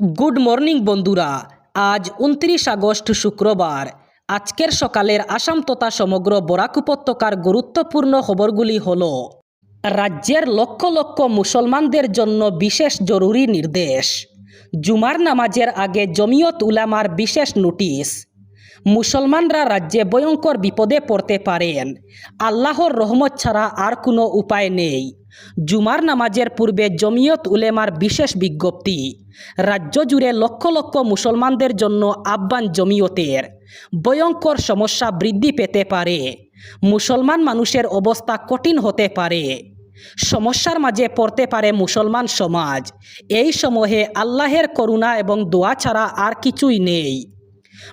Good morning বন্ধুরা। আজ উনত্রিশ আগস্ট শুক্রবার। আজকের সকালের আসাম তথা সমগ্র বরাক উপত্যকার গুরুত্বপূর্ণ খবরগুলি হল, রাজ্যের লক্ষ লক্ষ মুসলমানদের জন্য বিশেষ জরুরি নির্দেশ, জুমার নামাজের আগে জমিয়ত উলামার বিশেষ নোটিশ, মুসলমানরা রাজ্যে ভয়ঙ্কর বিপদে পড়তে পারেন, আল্লাহর রহমত ছাড়া আর কোনো উপায় নেই। জুমার নামাজের পূর্বে জমিয়ত উলেমার বিশেষ বিজ্ঞপ্তি, রাজ্য জুড়ে লক্ষ লক্ষ মুসলমানদের জন্য আহ্বান জমিয়তের। ভয়ঙ্কর সমস্যা বৃদ্ধি পেতে পারে। মুসলমান মানুষের অবস্থা কঠিন হতে পারে। সমস্যার মাঝে পড়তে পারে মুসলমান সমাজ। এই সময়ে আল্লাহের করুণা এবং দোয়া ছাড়া আর কিছুই নেই।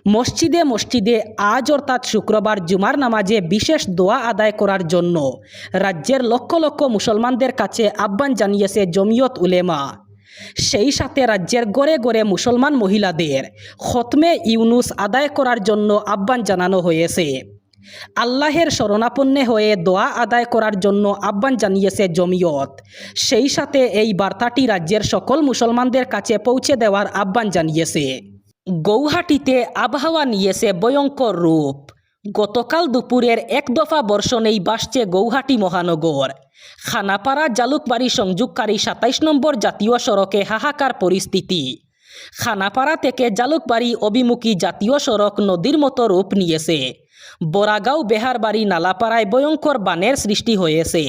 মসজিদে মসজিদে আজ অর্থাৎ শুক্রবার জুমার নামাজে বিশেষ দোয়া আদায় করার জন্য রাজ্যের লক্ষ লক্ষ মুসলমানদের কাছে আহ্বান জানিয়েছে জমিয়ত উলেমা। সেই সাথে রাজ্যের গড়ে গড়ে মুসলমান মহিলাদের খতমে ইউনুস আদায় করার জন্য আহ্বান জানানো হয়েছে। আল্লাহের শরণাপন্নে হয়ে দোয়া আদায় করার জন্য আহ্বান জানিয়েছে জমিয়ত। সেই সাথে এই বার্তাটি রাজ্যের সকল মুসলমানদের কাছে পৌঁছে দেওয়ার আহ্বান জানিয়েছে। গৌহাটিতে আবহাওয়া নিয়েছে ভয়ঙ্কর রূপ। গতকাল দুপুরের এক দফা বর্ষণেই বাসছে গৌহাটি মহানগর। খানাপাড়া জালুকবাড়ি সংযোগকারী সাতাইশ নম্বর জাতীয় সড়কে হাহাকার পরিস্থিতি। খানাপাড়া থেকে জালুকবাড়ি অভিমুখী জাতীয় সড়ক নদীর মতো রূপ নিয়েছে। বরাগাঁও বেহারবাড়ি নালাপাড়ায় ভয়ঙ্কর বানের সৃষ্টি হয়েছে।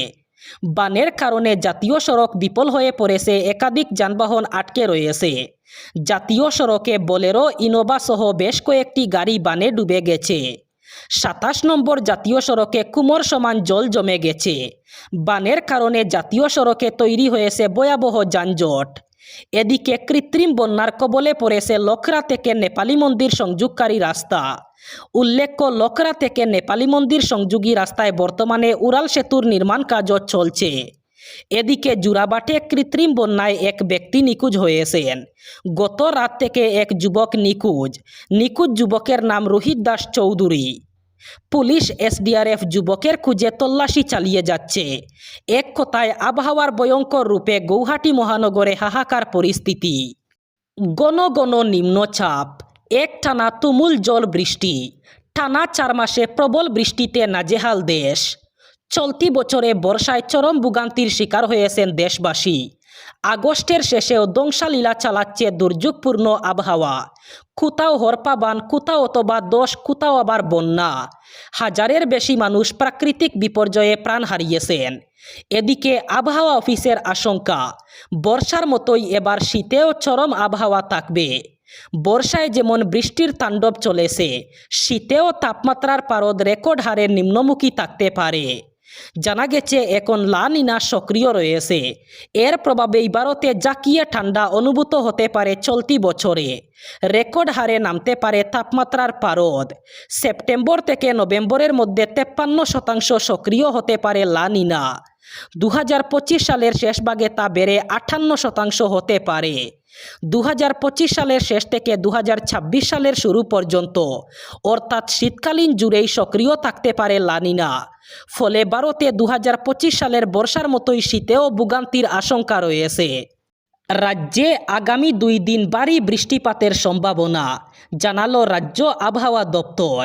বানের কারণে জাতীয় সড়ক বিপল হয়ে পড়েছে, একাধিক যানবাহন আটকে রয়েছে। জাতীয় সড়কে বোলেরো, ইনোভা সহ বেশ কয়েকটি গাড়ি বানে ডুবে গেছে। সাতাশ নম্বর জাতীয় সড়কে কুমোর সমান জল জমে গেছে। বানের কারণে জাতীয় সড়কে তৈরি হয়েছে ভয়াবহ যানজট। এদিকে কৃত্রিম বন্যার কবলে পড়েছে লখরা থেকে নেপালি মন্দির সংযোগকারী রাস্তা। উল্লেখ্য, লখরা থেকে নেপালি মন্দির সংযোগী রাস্তায় বর্তমানে উড়াল সেতুর নির্মাণ কাজও চলছে। এদিকে জুরাবাটে কৃত্রিম বন্যায় এক ব্যক্তি নিখোঁজ হয়েছেন। গত রাত থেকে এক যুবক নিখোঁজ। নিখোঁজ যুবকের নাম রোহিত দাস চৌধুরী। পুলিশ এসডিআরএফ যুবকের খুঁজে তল্লাশি চালিয়ে যাচ্ছে। এক কথায়, আবহাওয়ার ভয়ঙ্কর রূপে গৌহাটি মহানগরে হাহাকার পরিস্থিতি। গণ গণ নিম্নচাপ এক টানা তুমুল জল বৃষ্টি। টানা চার মাসে প্রবল বৃষ্টিতে নাজেহাল দেশ। চলতি বছরে বর্ষায় চরম ভোগান্তির শিকার হয়েছেন দেশবাসী। আগস্টের শেষেও দংশালীলা চালাচ্ছে দুর্যোগপূর্ণ আবহাওয়া। কোথাও হরপাবান কোথাও অথবা দশ কোথাও আবার বন্যা। হাজারের বেশি মানুষ প্রাকৃতিক বিপর্যয়ে প্রাণ হারিয়েছেন। এদিকে আবহাওয়া অফিসের আশঙ্কা, বর্ষার মতোই এবার শীতেও চরম আবহাওয়া থাকবে। বর্ষায় যেমন বৃষ্টির তাণ্ডব চলেছে, শীতেও তাপমাত্রার পারদ রেকর্ড হারে নিম্নমুখী থাকতে পারে। জানা গেছে, এখন লা নিনা সক্রিয় রয়েছে। এর প্রভাবেই ভারতে জাকিয়ে ঠান্ডা অনুভূত হতে পারে চলতি বছরে। রেকর্ড হারে নামতে পারে তাপমাত্রার পারদ। সেপ্টেম্বর থেকে নভেম্বরের মধ্যে তেপ্পান্ন শতাংশ সক্রিয় হতে পারে লা নিনা। দু সালের শেষ ভাগে তা বেড়ে আটান্ন শতাংশ হতে পারে। দু হাজার পঁচিশ সালের শেষ থেকে দু হাজার ছাব্বিশ সালের শুরু পর্যন্ত। অর্থাৎ শীতকালীন জুড়েই সক্রিয় থাকতে পারে লানিনা। ফলে ভারতে দু হাজার পঁচিশ সালের বর্ষার মতোই শীতেও ভোগান্তির আশঙ্কা রয়েছে। রাজ্যে আগামী দুই দিন ভারী বৃষ্টিপাতের সম্ভাবনা, জানালো রাজ্য আবহাওয়া দপ্তর।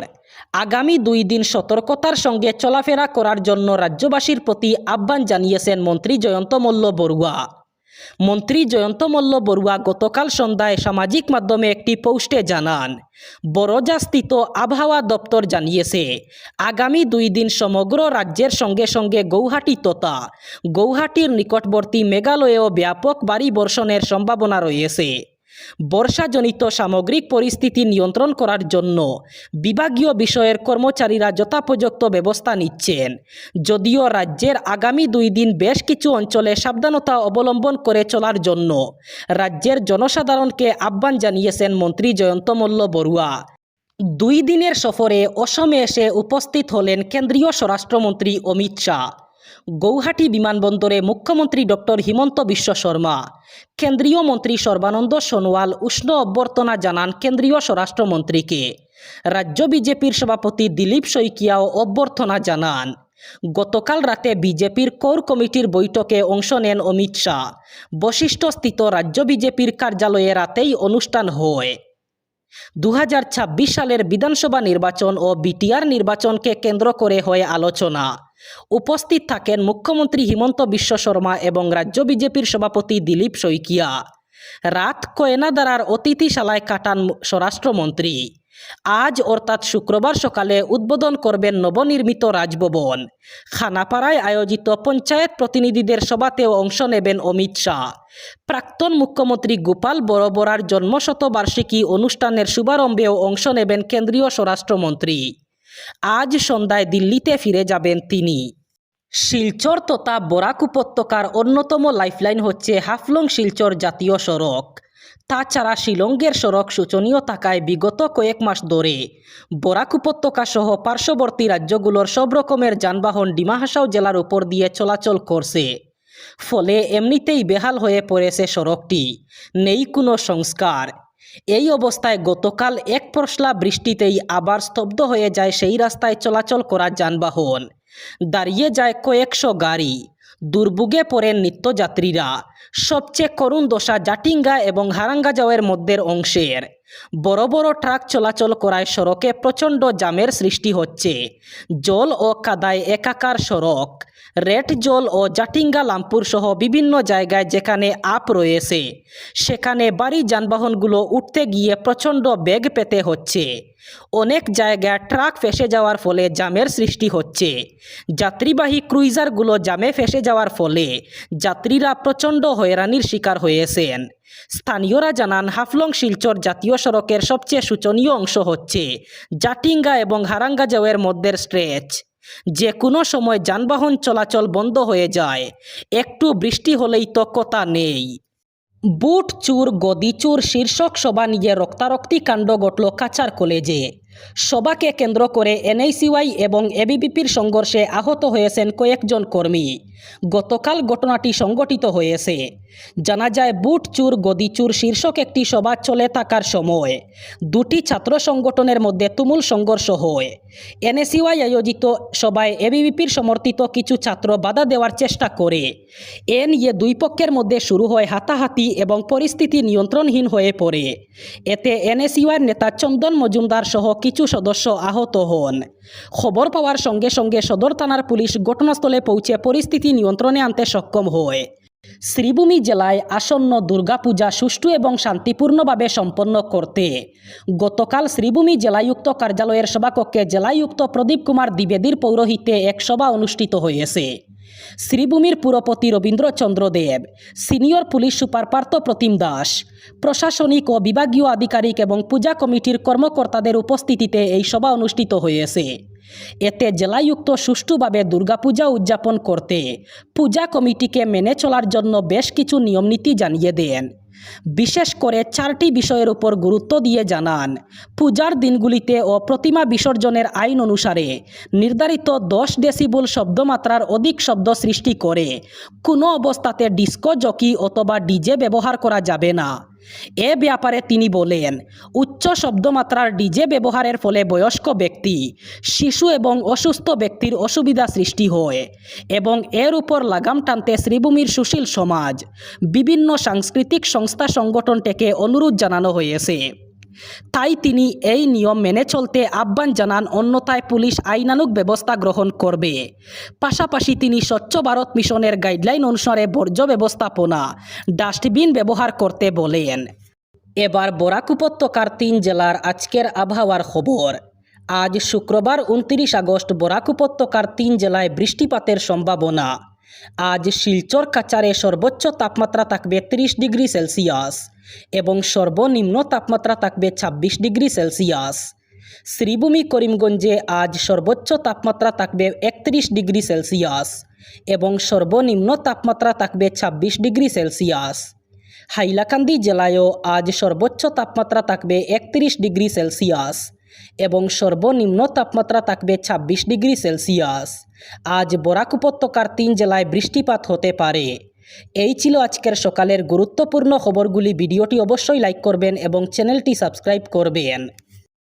আগামী দুই দিন সতর্কতার সঙ্গে চলাফেরা করার জন্য রাজ্যবাসীর প্রতি আহ্বান জানিয়েছেন মন্ত্রী জয়ন্ত মল্ল বড়ুয়া। মন্ত্রী জয়ন্ত মল্ল বড়ুয়া গতকাল সন্ধ্যায় সামাজিক মাধ্যমে একটি পোস্টে জানান, বরজাস্থিত আবহাওয়া দপ্তর জানিয়েছে, আগামী দুই দিন সমগ্র রাজ্যের সঙ্গে সঙ্গে গৌহাটি তথা গৌহাটির নিকটবর্তী মেঘালয়েও ব্যাপক বাড়ি বর্ষণের সম্ভাবনা রয়েছে। বর্ষাজনিত সামগ্রিক পরিস্থিতি নিয়ন্ত্রণ করার জন্য বিভাগীয় বিষয়ের কর্মচারীরা যথাপযুক্ত ব্যবস্থা নিচ্ছেন। যদিও রাজ্যের আগামী দুই দিন বেশ কিছু অঞ্চলে সাবধানতা অবলম্বন করে চলার জন্য রাজ্যের জনসাধারণকে আহ্বান জানিয়েছেন মন্ত্রী জয়ন্ত মল্ল বড়ুয়া। দুই দিনের সফরে অসমে এসে উপস্থিত হলেন কেন্দ্রীয় স্বরাষ্ট্রমন্ত্রী অমিত শাহ। গৌহাটি বিমানবন্দরে মুখ্যমন্ত্রী ডক্টর হিমন্ত বিশ্ব শর্মা। কেন্দ্রীয় মন্ত্রী সর্বানন্দ সোনোয়াল উষ্ণ অভ্যর্থনা জানান কেন্দ্রীয় স্বরাষ্ট্রমন্ত্রীকে। রাজ্য বিজেপির সভাপতি দিলীপ শইকিয়াও অভ্যর্থনা জানান। গতকাল রাতে বিজেপির কোর কমিটির বৈঠকে অংশ নেন অমিত শাহ। বশিষ্ঠস্থিত রাজ্য বিজেপির কার্যালয়ে রাতেই অনুষ্ঠান হয়। দু হাজার ছাব্বিশ সালের বিধানসভা নির্বাচন ও বিটিআর নির্বাচনকে কেন্দ্র করে হয় আলোচনা। উপস্থিত থাকেন মুখ্যমন্ত্রী হিমন্ত বিশ্ব শর্মা এবং রাজ্য বিজেপির সভাপতি দিলীপ শইকিয়া। রাত কয়নাদারার অতিথিশালায় কাটান স্বরাষ্ট্রমন্ত্রী। আজ অর্থাৎ শুক্রবার সকালে উদ্বোধন করবেন নবনির্মিত রাজভবন। খানাপাড়ায় আয়োজিত পঞ্চায়েত প্রতিনিধিদের সভাতেও অংশ নেবেন অমিত শাহ। প্রাক্তন মুখ্যমন্ত্রী গোপাল বড়বড়ার জন্মশতবার্ষিকী অনুষ্ঠানের শুভারম্ভেও অংশ নেবেন কেন্দ্রীয় স্বরাষ্ট্রমন্ত্রী। আজ সন্ধ্যায় দিল্লিতে ফিরে যাবেন তিনি। শিলচর তথা বরাক উপত্যকার অন্যতম লাইফলাইন হচ্ছে হাফলং শিলচর জাতীয় সড়ক। তাছাড়া শিলংয়ের সড়ক শোচনীয় থাকায় বিগত কয়েক মাস ধরে বরাক উপত্যকা সহ পার্শ্ববর্তী রাজ্যগুলোর সব রকমের যানবাহন ডিমা হাসাও জেলার উপর দিয়ে চলাচল করছে। ফলে এমনিতেই বেহাল হয়ে পড়েছে সড়কটি। নেই কোনো সংস্কার। এই অবস্থায় গতকাল এক পশলা বৃষ্টিতেই আবার স্তব্ধ হয়ে যায় সেই রাস্তায় চলাচল করা যানবাহন। দাঁড়িয়ে যায় কয়েকশো গাড়ি। দুর্ভোগে পড়েন নিত্যযাত্রীরা। সবচেয়ে করুণ দশা জাটিঙ্গা এবং হারাঙ্গাজাওয়ের মধ্যের অংশের। বড় বড় ট্রাক চলাচল করায় সড়কে প্রচণ্ড জামের সৃষ্টি হচ্ছে। জল ও কাদায় একাকার সড়ক। রেড জল ও জাটিঙ্গা লামপুর সহ বিভিন্ন জায়গায় যেখানে আপ রয়েছে, সেখানে বাড়ি যানবাহনগুলো উঠতে গিয়ে প্রচণ্ড বেগ পেতে হচ্ছে। অনেক জায়গায় ট্রাক ফেসে যাওয়ার ফলে জামের সৃষ্টি হচ্ছে। যাত্রীবাহী ক্রুইজারগুলো জামে ফেসে যাওয়ার ফলে যাত্রীরা প্রচণ্ড হয়রানির শিকার হয়েছেন। স্থানীয়রা জানান, হাফলং শিলচর জাতীয় সড়কের সবচেয়ে শোচনীয় অংশ হচ্ছে জাটিঙ্গা এবং হারাঙ্গা যাওয়ের মধ্যের স্ট্রেচ। যে কোনো সময় যানবাহন চলাচল বন্ধ হয়ে যায়। একটু বৃষ্টি হলেই তো কথা নেই। বুট চুর গদিচুর শীর্ষক সভা নিয়ে রক্তারক্তি কাণ্ড ঘটল কাচার কলেজে। সভাকে কেন্দ্র করে এনআইসিওয়াই এবং এবিবিপির সংঘর্ষে আহত হয়েছেন কয়েকজন কর্মী। গতকাল ঘটনাটি সংঘটিত হয়েছে। জানা যায় বুট চুর গদিচুর শীর্ষক একটি সভা চলে থাকার সময় দুটি ছাত্র সংগঠনের মধ্যে তুমুল সংঘর্ষ হয়। এনএসইউআই আয়োজিত সভায় এবিবিপির সমর্থিত কিছু ছাত্র বাধা দেওয়ার চেষ্টা করে। এ নিয়ে দুই পক্ষের মধ্যে শুরু হয় হাতাহাতি এবং পরিস্থিতি নিয়ন্ত্রণহীন হয়ে পড়ে। এতে এনএসইউআর নেতা চন্দন মজুমদার সহ কিছু সদস্য আহত হন। খবর পাওয়ার সঙ্গে সঙ্গে সদর থানার পুলিশ ঘটনাস্থলে পৌঁছে পরিস্থিতি নিয়ন্ত্রণে আনতে সক্ষম হয়। শ্রীভূমি জেলায় আসন্ন দুর্গাপূজা সুষ্ঠু এবং শান্তিপূর্ণভাবে সম্পন্ন করতে গতকাল শ্রীভূমি জেলায়ুক্ত কার্যালয়ের সভাকক্ষে জেলায়ুক্ত প্রদীপ কুমার দ্বিবেদীর পৌরোহিত্যে এক সভা অনুষ্ঠিত হয়েছে। শ্রীভূমির পুরপতি Rabindrachandra Dev, senior police super Partha Pratim Das, প্রশাসনিক ও বিভাগীয় আধিকারিক এবং পূজা কমিটির কর্মকর্তাদের উপস্থিতিতে এই সভা অনুষ্ঠিত হয়েছে। এতে জেলায়ুক্ত সুষ্ঠুভাবে দুর্গাপূজা উদযাপন করতে পূজা কমিটিকে মেনে চলার জন্য বেশ কিছু নিয়মনীতি জানিয়ে দেন। বিশেষ করে চারটি বিষয়ের উপর গুরুত্ব দিয়ে জানান, পূজার দিনগুলিতে ও প্রতিমা বিসর্জনের আইন অনুসারে নির্ধারিত দশ ডেসিবল শব্দমাত্রার অধিক শব্দ সৃষ্টি করে কোনো অবস্থাতে ডিস্কো, জকি অথবা ডিজে ব্যবহার করা যাবে না। এ ব্যাপারে তিনি বলেন, উচ্চ শব্দমাত্রার ডিজে ব্যবহারের ফলে বয়স্ক ব্যক্তি, শিশু এবং অসুস্থ ব্যক্তির অসুবিধা সৃষ্টি হয় এবং এর উপর লাগাম টানতে শ্রীভূমির সুশীল সমাজ, বিভিন্ন সাংস্কৃতিক সংস্থা সংগঠন থেকে অনুরোধ জানানো হয়েছে। তাই তিনি এই নিয়ম মেনে চলতে আহ্বান জানান অন্যথায় পুলিশ আইনানুগ ব্যবস্থা গ্রহণ করবে। পাশাপাশি তিনি স্বচ্ছ ভারত মিশনের গাইডলাইন অনুসারে বর্জ্য ব্যবস্থাপনা, ডাস্টবিন ব্যবহার করতে বলেন। এবার বরাক উপত্যকার তিন জেলার আজকের আবহাওয়ার খবর। আজ শুক্রবার উনত্রিশ আগস্ট বরাক উপত্যকার তিন জেলায় বৃষ্টিপাতের সম্ভাবনা। আজ শিলচর কাচারে সর্বোচ্চ তাপমাত্রা থাকবে ত্রিশ ডিগ্রি সেলসিয়াস এবং সর্বনিম্ন তাপমাত্রা থাকবে ছাব্বিশ ডিগ্রি সেলসিয়াস। শ্রীভূমি করিমগঞ্জে আজ সর্বোচ্চ তাপমাত্রা থাকবে একত্রিশ ডিগ্রি সেলসিয়াস এবং সর্বনিম্ন তাপমাত্রা থাকবে ছাব্বিশ ডিগ্রি সেলসিয়াস। হাইলাকান্দি জেলায়ও আজ সর্বোচ্চ তাপমাত্রা থাকবে একত্রিশ ডিগ্রি সেলসিয়াস এবং সর্বনিম্ন তাপমাত্রা থাকবে ছাব্বিশ ডিগ্রি সেলসিয়াস। আজ বরাক উপত্যকার তিন জেলায় বৃষ্টিপাত হতে পারে। এই ছিল আজকের সকালের গুরুত্বপূর্ণ খবরগুলি। ভিডিওটি অবশ্যই লাইক করবেন এবং চ্যানেলটি সাবস্ক্রাইব করবেন।